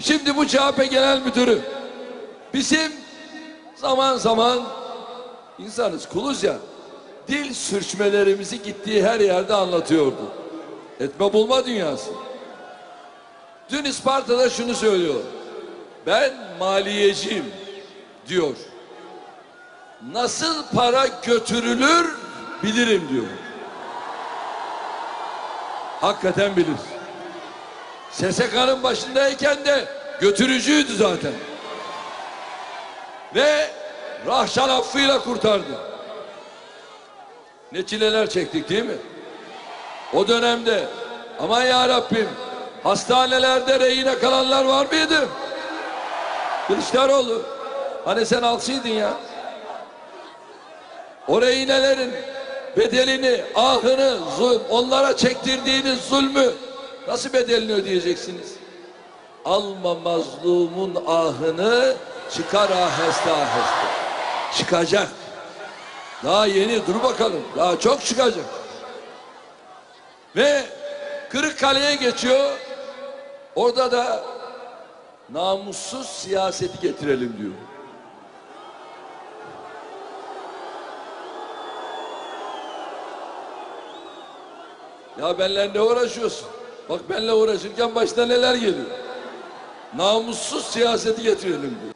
Şimdi bu CHP Genel Müdürü bizim zaman zaman insanız kuluz ya dil sürçmelerimizi gittiği her yerde anlatıyordu. Etme bulma dünyası. Dün Isparta'da şunu söylüyor. Ben maliyeciyim diyor. Nasıl para götürülür bilirim diyor. Hakikaten bilir. SSK'nın başındayken de götürücüydü zaten. Ve Rahşan affıyla kurtardı. Ne çileler çektik değil mi? O dönemde aman ya Rabbim hastanelerde rehine kalanlar var mıydı? Kılıçdaroğlu hani sen alçıydın ya. O rehinelerin bedelini, ahını, zulm, onlara çektirdiğiniz zulmü nasıl bedelini ödeyeceksiniz? Alma mazlumun ahını çıkar aheste aheste. Çıkacak. Daha yeni dur bakalım. Daha çok çıkacak. Ve Kırıkkale'ye geçiyor. Orada da namussuz siyaseti getirelim diyor. Ya benle ne uğraşıyorsun? Bak benle uğraşırken başına neler geliyor. Namussuz siyaseti getirelim diyor.